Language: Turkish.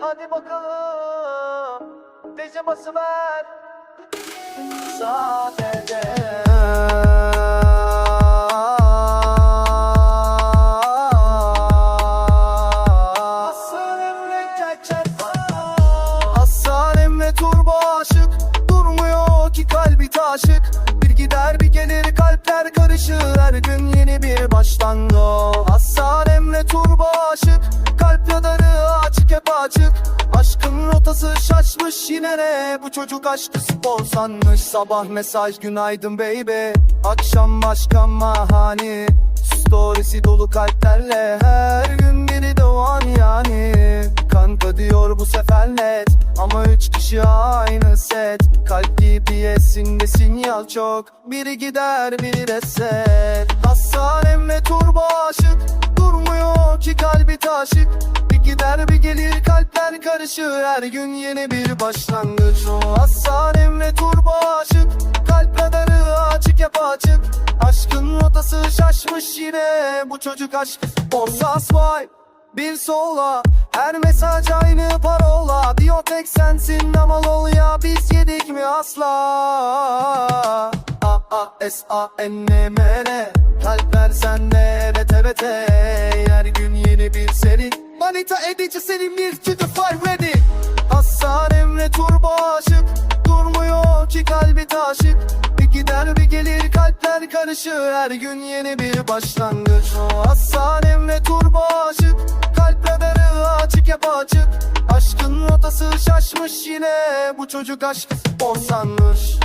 Hadi bakalım Tecaması ver. Sadece turbo aşık. Durmuyor ki kalbi taşık. Bir gider bir gelir kalpler karışır. Her gün yeni bir başlangıç Aşkın rotası şaşmış yine ne Bu çocuk aşkı spor sanmış. Sabah mesaj günaydın baby. Akşam başka mahani. Storiesi dolu kalplerle. Her gün biri doğan yani. Kanka diyor bu sefer net. Ama üç kişi aynı set. Kalp GPS'inde sinyal çok. Biri gider biri reset Hasan Emre turbo aşık. Durmuyor ki kalbi taşık kalpler karışır Her gün yeni bir başlangıç. O Hasan Emre turbo aşık. Kalp radarı açık hep açık. Aşkın rotası şaşmış yine Bu çocuk aşk. Borsa swipe bir sola. Her mesaj aynı parola. Diyor tek sensin ama lol ya Biz yedik mi asla? A Manita edici senin bir the fire ready. Hasan Emre turbo aşık. Durmuyor ki kalbi taşık. Bir gider bir gelir kalpler karışır. Her gün yeni bir başlangıç. O Hasan Emre turbo aşık. Kalp radarı açık hep açık. Aşkın rotası şaşmış yine. Bu çocuk aşk spor sanmış